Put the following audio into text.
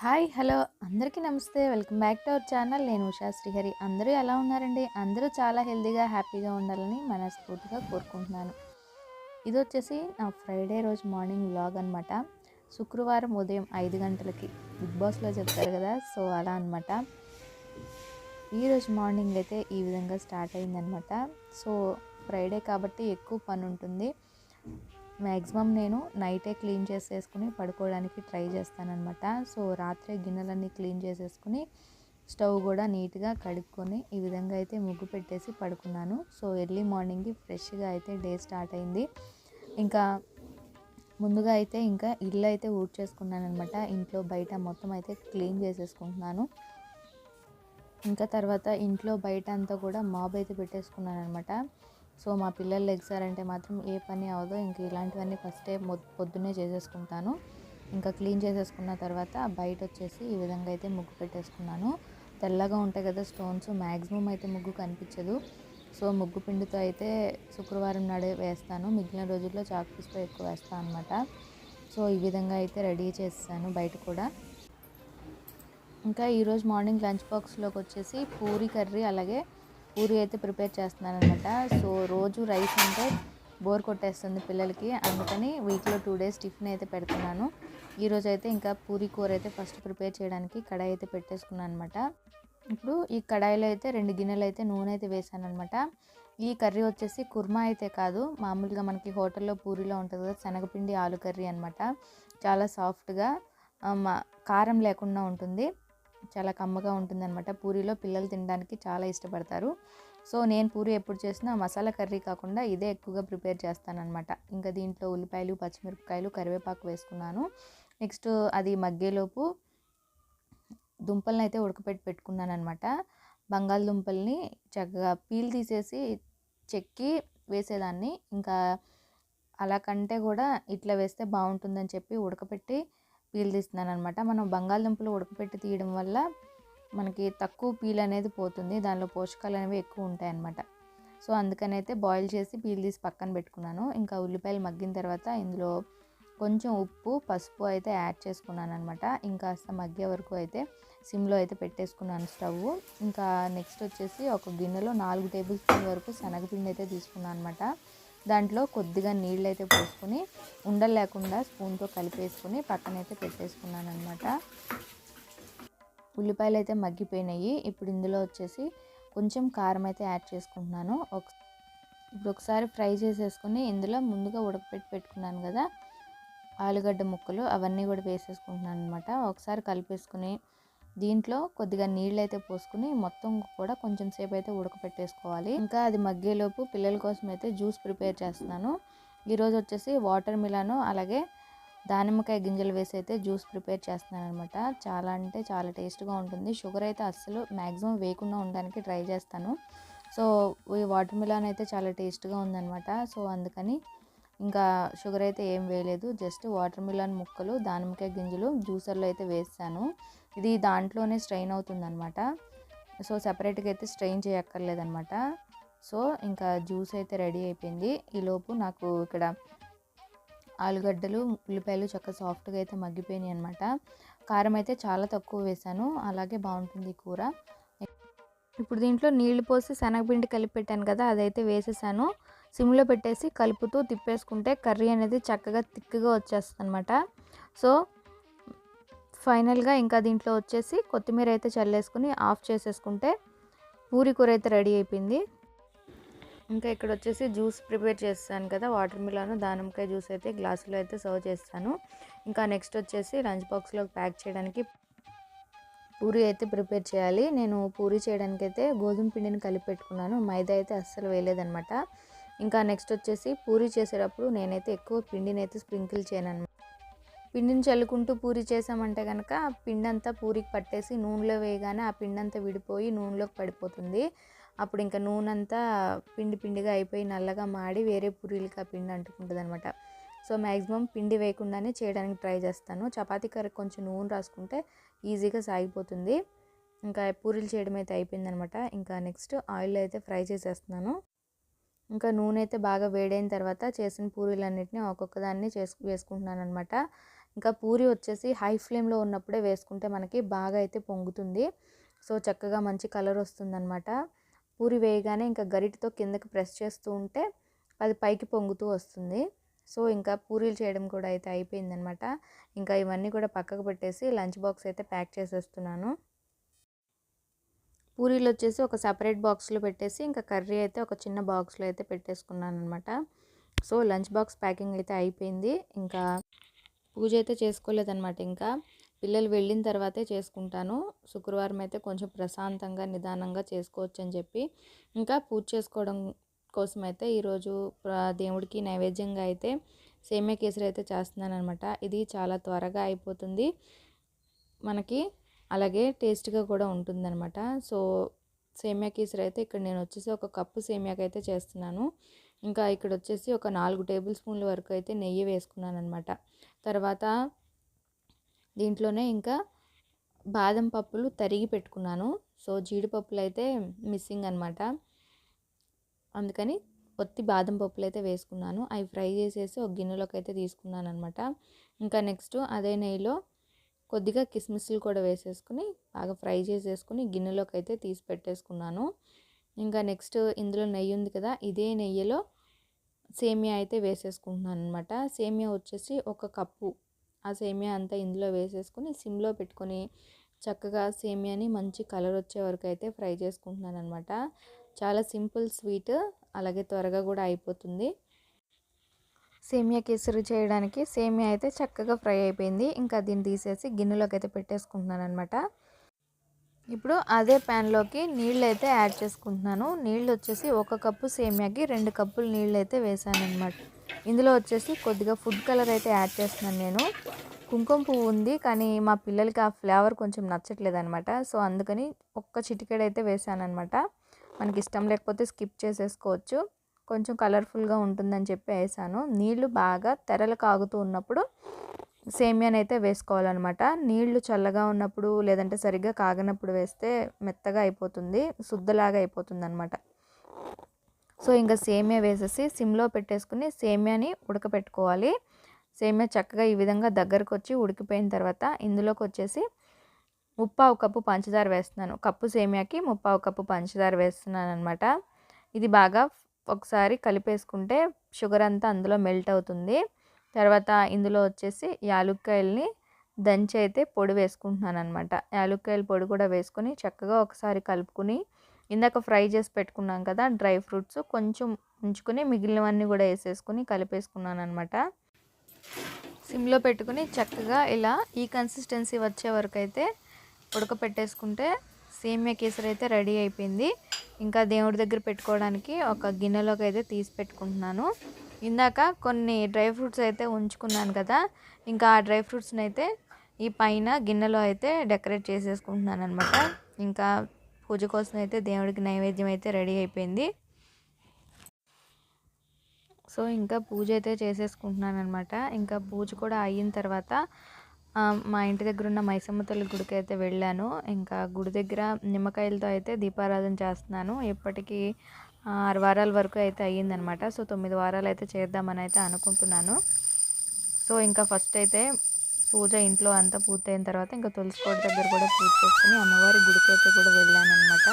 Hi hello. అందరికీ నమస్తే. Welcome back to our channel. నేను ఉషా శ్రీహరి. అందరూ ఎలా ఉన్నారండి? అందరూ చాలా హెల్తీగా హ్యాపీగా ఉండాలని మనస్ఫూర్తిగా కోరుకుంటున్నాను. ఇది వచ్చేసి నా ఫ్రైడే రోజు మార్నింగ్ వ్లాగ్ అనమాట శుక్రవారం ఉదయం ఐదు గంటలకి బిగ్ బాస్లో చెప్తారు కదా సో అలా అనమాట ఈరోజు మార్నింగ్ అయితే ఈ విధంగా స్టార్ట్ అయిందనమాట సో ఫ్రైడే కాబట్టి ఎక్కువ పని ఉంటుంది మ్యాక్సిమం నేను నైటే క్లీన్ చేసేసుకుని పడుకోవడానికి ట్రై చేస్తానన్నమాట. సో రాత్రే గిన్నెలన్నీ క్లీన్ చేసేసుకుని స్టవ్ కూడా నీట్గా కడుక్కొని ఈ విధంగా అయితే ముగ్గు పెట్టేసి పడుకున్నాను. సో ఎర్లీ మార్నింగ్కి ఫ్రెష్గా అయితే డే స్టార్ట్ అయింది. ఇంకా ముందుగా అయితే ఇంకా ఇల్లు అయితే ఊడ్చేసుకున్నాను అనమాట ఇంట్లో బయట మొత్తం అయితే క్లీన్ చేసేసుకుంటున్నాను. ఇంకా తర్వాత ఇంట్లో బయట అంతా కూడా మాబ్ అయితే పెట్టేసుకున్నాను అనమాట సో మా పిల్లలు లెగ్సారంటే మాత్రం ఏ పని అవదో ఇంక ఇలాంటివన్నీ ఫస్టే పొద్దున్నే చేసేసుకుంటాను. ఇంకా క్లీన్ చేసేసుకున్న తర్వాత బయట వచ్చేసి ఈ విధంగా అయితే ముగ్గు పెట్టేసుకున్నాను. తెల్లగా ఉంటాయి కదా స్టోన్స్ మ్యాక్సిమం అయితే ముగ్గు కనిపించదు. సో ముగ్గు పిండితో అయితే శుక్రవారం నాడే వేస్తాను. మిగిలిన రోజుల్లో చాక్పీస్తో ఎక్కువ వేస్తాను అనమాట సో ఈ విధంగా అయితే రెడీ చేస్తాను బయట కూడా. ఇంకా ఈరోజు మార్నింగ్ లంచ్ బాక్స్లోకి వచ్చేసి పూరి కర్రీ అలాగే పూరి అయితే ప్రిపేర్ చేస్తున్నాను అనమాట సో రోజు రైస్ అంటే బోర్ కొట్టేస్తుంది పిల్లలకి. అందుకని వీక్లో టూ డేస్ టిఫిన్ అయితే పెడుతున్నాను. ఈరోజు అయితే ఇంకా పూరి కూర అయితే ఫస్ట్ ప్రిపేర్ చేయడానికి కడాయి అయితే పెట్టేసుకున్నాను అనమాట ఇప్పుడు ఈ కడాయిలో అయితే రెండు గిన్నెలు అయితే నూనె అయితే వేసాను అనమాట ఈ కర్రీ వచ్చేసి కుర్మా అయితే కాదు. మామూలుగా మనకి హోటల్లో పూరిలో ఉంటుంది కదా శనగపిండి ఆలు కర్రీ అనమాట. చాలా సాఫ్ట్గా కారం లేకుండా ఉంటుంది. చాలా కమ్మగా ఉంటుందన్నమాట. పూరీలో పిల్లలు తినడానికి చాలా ఇష్టపడతారు. సో నేను పూరి ఎప్పుడు చేసినా మసాలా కర్రీ కాకుండా ఇదే ఎక్కువగా ప్రిపేర్ చేస్తానన్నమాట. ఇంకా దీంట్లో ఉల్లిపాయలు పచ్చిమిరపకాయలు కరివేపాకు వేసుకున్నాను. నెక్స్ట్ అది మగ్గేలోపు దుంపలను అయితే ఉడకపెట్టి పెట్టుకున్నాను అనమాట బంగాళదుంపల్ని చక్కగా పీల్ తీసేసి చెక్కి వేసేదాన్ని. ఇంకా అలా కంటే కూడా ఇట్లా వేస్తే బాగుంటుందని చెప్పి ఉడకపెట్టి పీల్ తీస్తున్నాను అనమాట మనం బంగాళదుంపలు ఉడకపెట్టి తీయడం వల్ల మనకి తక్కువ పీల్ అనేది పోతుంది. దానిలో పోషకాలు అనేవి ఎక్కువ ఉంటాయన్నమాట. సో అందుకనైతే బాయిల్ చేసి పీల్ తీసి పక్కన పెట్టుకున్నాను. ఇంకా ఉల్లిపాయలు మగ్గిన తర్వాత ఇందులో కొంచెం ఉప్పు పసుపు అయితే యాడ్ చేసుకున్నాను అనమాట ఇంకా మగ్గే వరకు అయితే సిమ్లో అయితే పెట్టేసుకున్నాను స్టవ్. ఇంకా నెక్స్ట్ వచ్చేసి ఒక గిన్నెలో నాలుగు టేబుల్ స్పూన్ వరకు శనగపిండి అయితే తీసుకున్నాను అనమాట దాంట్లో కొద్దిగా నీళ్ళు అయితే పోసుకొని ఉండలు లేకుండా స్పూన్తో కలిపేసుకుని పక్కనైతే పెట్టేసుకున్నాను అనమాట ఉల్లిపాయలు అయితే మగ్గిపోయినాయి. ఇప్పుడు ఇందులో వచ్చేసి కొంచెం కారం అయితే యాడ్ చేసుకుంటున్నాను. ఒక ఇప్పుడు ఒకసారి ఫ్రై చేసేసుకుని ఇందులో ముందుగా ఉడకపెట్టి పెట్టుకున్నాను కదా ఆలుగడ్డ ముక్కలు అవన్నీ కూడా వేసేసుకుంటున్నాను అనమాట ఒకసారి కలిపేసుకుని దీంట్లో కొద్దిగా నీళ్ళు అయితే పోసుకుని మొత్తం కూడా కొంచెం సేపు అయితే ఉడకపెట్టేసుకోవాలి. ఇంకా అది మగ్గేలోపు పిల్లల కోసం అయితే జ్యూస్ ప్రిపేర్ చేస్తున్నాను. ఈరోజు వచ్చేసి వాటర్ మిలాను అలాగే దానిమ్మకాయ గింజలు వేసి అయితే జ్యూస్ ప్రిపేర్ చేస్తున్నాను అనమాట చాలా అంటే చాలా టేస్ట్గా ఉంటుంది. షుగర్ అయితే అస్సలు మ్యాక్సిమం వేయకుండా ఉండడానికి ట్రై చేస్తాను. సో ఈ వాటర్ మిలాన్ అయితే చాలా టేస్ట్గా ఉందన్నమాట. సో అందుకని ఇంకా షుగర్ అయితే ఏం వేయలేదు. జస్ట్ వాటర్ మిలాన్ ముక్కలు దానిమ్మకాయ గింజలు జ్యూసర్లో అయితే వేస్తాను. ఇది దాంట్లోనే స్ట్రెయిన్ అవుతుందన్నమాట. సో సపరేట్గా అయితే స్ట్రెయిన్ చేయక్కర్లేదన్నమాట. సో ఇంకా జ్యూస్ అయితే రెడీ అయిపోయింది. ఈలోపు నాకు ఇక్కడ ఆలుగడ్డలు ఉల్లిపాయలు చక్కగా సాఫ్ట్గా అయితే మగ్గిపోయినాయి అనమాట కారం అయితే చాలా తక్కువ వేసాను. అలాగే బాగుంటుంది కూర. ఇప్పుడు దీంట్లో నీళ్ళు పోసి శనగపిండి కలిపి పెట్టాను కదా అదైతే వేసేసాను. సిమ్లో పెట్టేసి కలుపుతూ తిప్పేసుకుంటే కర్రీ అనేది చక్కగా తిక్కుగా వచ్చేస్తుంది అనమాట సో ఫైనల్గా ఇంకా దీంట్లో వచ్చేసి కొత్తిమీర అయితే చల్లేసుకుని ఆఫ్ చేసేసుకుంటే పూరి కూర అయితే రెడీ అయిపోయింది. ఇంకా ఇక్కడ వచ్చేసి జ్యూస్ ప్రిపేర్ చేస్తాను కదా వాటర్ మిలాన్ దానిమ్మకాయ జ్యూస్ అయితే గ్లాసులో అయితే సర్వ్ చేస్తాను. ఇంకా నెక్స్ట్ వచ్చేసి లంచ్ బాక్స్లో ప్యాక్ చేయడానికి పూరి అయితే ప్రిపేర్ చేయాలి. నేను పూరి చేయడానికి అయితే గోధుమ పిండిని కలిపి పెట్టుకున్నాను మైదా అయితే అస్సలు వేయలేదనమాట ఇంకా నెక్స్ట్ వచ్చేసి పూరి చేసేటప్పుడు నేనైతే ఎక్కువ పిండిని అయితే స్ప్రింకిల్ చేయను అనమాట పిండిని చల్లుకుంటూ పూరి చేసామంటే కనుక పిండి అంతా పూరికి పట్టేసి నూనెలో వేయగానే ఆ పిండి అంతా విడిపోయి నూనెలోకి పడిపోతుంది. అప్పుడు ఇంకా నూనె అంతా పిండి పిండిగా అయిపోయి నల్లగా మాడి వేరే పూరీలకి ఆ పిండి అంటుకుంటుంది అనమాట సో మ్యాక్సిమం పిండి వేయకుండానే చేయడానికి ట్రై చేస్తాను. చపాతీ కర్రీ కొంచెం నూనె రాసుకుంటే ఈజీగా సాగిపోతుంది. ఇంకా పూరీలు చేయడం అయితే అయిపోయిందనమాట ఇంకా నెక్స్ట్ ఆయిల్ అయితే ఫ్రై చేసేస్తున్నాను. ఇంకా నూనె అయితే బాగా వేడైన తర్వాత చేసిన పూరీలన్నిటిని ఒక్కొక్క దాన్ని చేసు వేసుకుంటున్నాను అనమాట ఇంకా పూరి వచ్చేసి హై ఫ్లేమ్లో ఉన్నప్పుడే వేసుకుంటే మనకి బాగా అయితే పొంగుతుంది. సో చక్కగా మంచి కలర్ వస్తుందన్నమాట. పూరి వేయగానే ఇంకా గరిటతో కిందకి ప్రెస్ చేస్తూ ఉంటే అది పైకి పొంగుతూ వస్తుంది. సో ఇంకా పూరీలు చేయడం కూడా అయితే అయిపోయిందనమాట ఇంకా ఇవన్నీ కూడా పక్కకు పెట్టేసి లంచ్ బాక్స్ అయితే ప్యాక్ చేసేస్తున్నాను. పూరీలు వచ్చేసి ఒక సపరేట్ బాక్స్లో పెట్టేసి ఇంకా కర్రీ అయితే ఒక చిన్న బాక్స్లో అయితే పెట్టేసుకున్నాను అనమాట సో లంచ్ బాక్స్ ప్యాకింగ్ అయితే అయిపోయింది. ఇంకా పూజ అయితే చేసుకోలేదన్నమాట ఇంకా. పిల్లలు వెళ్ళిన తర్వాతే చేసుకుంటాను. శుక్రవారం అయితే కొంచెం ప్రశాంతంగా నిదానంగా చేసుకోవచ్చు అని చెప్పి. ఇంకా పూజ చేసుకోవడం కోసం అయితే ఈరోజు దేవుడికి నైవేద్యంగా అయితే సేమియా కేసరి అయితే చేస్తున్నాను అనమాట ఇది చాలా త్వరగా అయిపోతుంది. మనకి అలాగే టేస్ట్గా కూడా ఉంటుందన్నమాట. సో సేమియా కేసరి అయితే ఇక్కడ నేను వచ్చేసి ఒక కప్పు సేమియాకి అయితే చేస్తున్నాను. ఇంకా ఇక్కడ వచ్చేసి ఒక నాలుగు టేబుల్ స్పూన్ల వరకు అయితే నెయ్యి వేసుకున్నాను అనమాట తర్వాత దీంట్లోనే ఇంకా బాదం పప్పులు తరిగి పెట్టుకున్నాను. సో జీడిపప్పులు అయితే మిస్సింగ్ అనమాట అందుకని ఒత్తి బాదం పప్పులు అయితే వేసుకున్నాను. అవి ఫ్రై చేసేసి ఒక గిన్నెలోకి అయితే తీసుకున్నాను అనమాట ఇంకా నెక్స్ట్ అదే నెయ్యిలో కొద్దిగా కిస్మిస్లు కూడా వేసేసుకుని బాగా ఫ్రై చేసేసుకుని గిన్నెలోకి అయితే తీసి పెట్టేసుకున్నాను. ఇంకా నెక్స్ట్ ఇందులో నెయ్యి ఉంది కదా ఇదే నెయ్యిలో సేమియా అయితే వేసేసుకుంటున్నాను అనమాట సేమియా వచ్చేసి ఒక కప్పు. ఆ సేమియా అంతా ఇందులో వేసేసుకుని సిమ్లో పెట్టుకొని చక్కగా సేమియాని మంచి కలర్ వచ్చే వరకు అయితే ఫ్రై చేసుకుంటున్నాను అనమాట చాలా సింపుల్ స్వీట్ అలాగే త్వరగా కూడా అయిపోతుంది. సేమియా కేసరి చేయడానికి సేమియా అయితే చక్కగా ఫ్రై అయిపోయింది. ఇంకా దీన్ని తీసేసి గిన్నెలోకి అయితే పెట్టేసుకుంటున్నాను అనమాట ఇప్పుడు అదే ప్యాన్లోకి నీళ్ళు అయితే యాడ్ చేసుకుంటున్నాను. నీళ్ళు వచ్చేసి ఒక కప్పు సేమియాకి రెండు కప్పులు నీళ్ళు అయితే వేసాను అనమాట ఇందులో వచ్చేసి కొద్దిగా ఫుడ్ కలర్ అయితే యాడ్ చేస్తున్నాను నేను. కుంకుమ పువ్వు ఉంది కానీ మా పిల్లలకి ఆ ఫ్లేవర్ కొంచెం నచ్చట్లేదు అనమాట సో అందుకని ఒక్క చిటికెడ అయితే వేసాను అనమాట మనకి ఇష్టం లేకపోతే స్కిప్ చేసేసుకోవచ్చు. కొంచెం కలర్ఫుల్గా ఉంటుందని చెప్పి వేసాను. నీళ్ళు బాగా తెరలు కాగుతూ ఉన్నప్పుడు సేమియాని అయితే వేసుకోవాలన్నమాట. నీళ్ళు చల్లగా ఉన్నప్పుడు లేదంటే సరిగ్గా కాగనప్పుడు వేస్తే మెత్తగా అయిపోతుంది శుద్ధలాగా అయిపోతుంది అనమాట సో ఇంకా సేమియా వేసేసి సిమ్లో పెట్టేసుకుని సేమియాని ఉడకపెట్టుకోవాలి. సేమియా చక్కగా ఈ విధంగా దగ్గరకు వచ్చి ఉడికిపోయిన తర్వాత ఇందులోకి వచ్చేసి ముప్పావు కప్పు పంచదార వేస్తున్నాను. కప్పు సేమియాకి ముప్పావు కప్పు పంచదార వేస్తున్నాను అనమాట ఇది బాగా ఒకసారి కలిపేసుకుంటే షుగర్ అంతా అందులో మెల్ట్ అవుతుంది. తర్వాత ఇందులో వచ్చేసి యాలుక్కాయల్ని దంచి అయితే పొడి వేసుకుంటున్నాను అనమాట యాలుక్కాయల పొడి కూడా వేసుకొని చక్కగా ఒకసారి కలుపుకుని ఇందాక ఫ్రై చేసి పెట్టుకున్నాం కదా డ్రై ఫ్రూట్స్ కొంచెం ఉంచుకొని మిగిలినవన్నీ కూడా వేసేసుకుని కలిపేసుకున్నాను అనమాట సిమ్లో పెట్టుకుని చక్కగా ఇలా ఈ కన్సిస్టెన్సీ వచ్చే వరకు అయితే ఉడకపెట్టేసుకుంటే సేమియా కేసరి అయితే రెడీ అయిపోయింది. ఇంకా దేవుడి దగ్గర పెట్టుకోవడానికి ఒక గిన్నెలోకి అయితే తీసి పెట్టుకుంటున్నాను. ఇందాక కొన్ని డ్రై ఫ్రూట్స్ అయితే ఉంచుకున్నాను కదా ఇంకా ఆ డ్రై ఫ్రూట్స్ని అయితే ఈ పైన గిన్నెలో అయితే డెకరేట్ చేసేసుకుంటున్నాను అనమాట ఇంకా పూజ కోసం అయితే దేవుడికి నైవేద్యం అయితే రెడీ అయిపోయింది. సో ఇంకా పూజ అయితే చేసేసుకుంటున్నాను అనమాట ఇంకా పూజ కూడా అయిన తర్వాత మా ఇంటి దగ్గర ఉన్న మైసమ్మ తల్లి గుడికి అయితే వెళ్ళాను. ఇంకా గుడి దగ్గర నిమ్మకాయలతో అయితే దీపారాధన చేస్తున్నాను. ఎప్పటికీ ఆరు వారాల వరకు అయితే అయ్యిందనమాట. సో తొమ్మిది వారాలు అయితే చేద్దామని అయితే అనుకుంటున్నాను. సో ఇంకా ఫస్ట్ అయితే పూజ ఇంట్లో అంతా పూర్తయిన తర్వాత ఇంకా తులసి కోట దగ్గర కూడా పూజ చేసుకుని అమ్మవారి గుడికి అయితే కూడా వెళ్ళాను అనమాట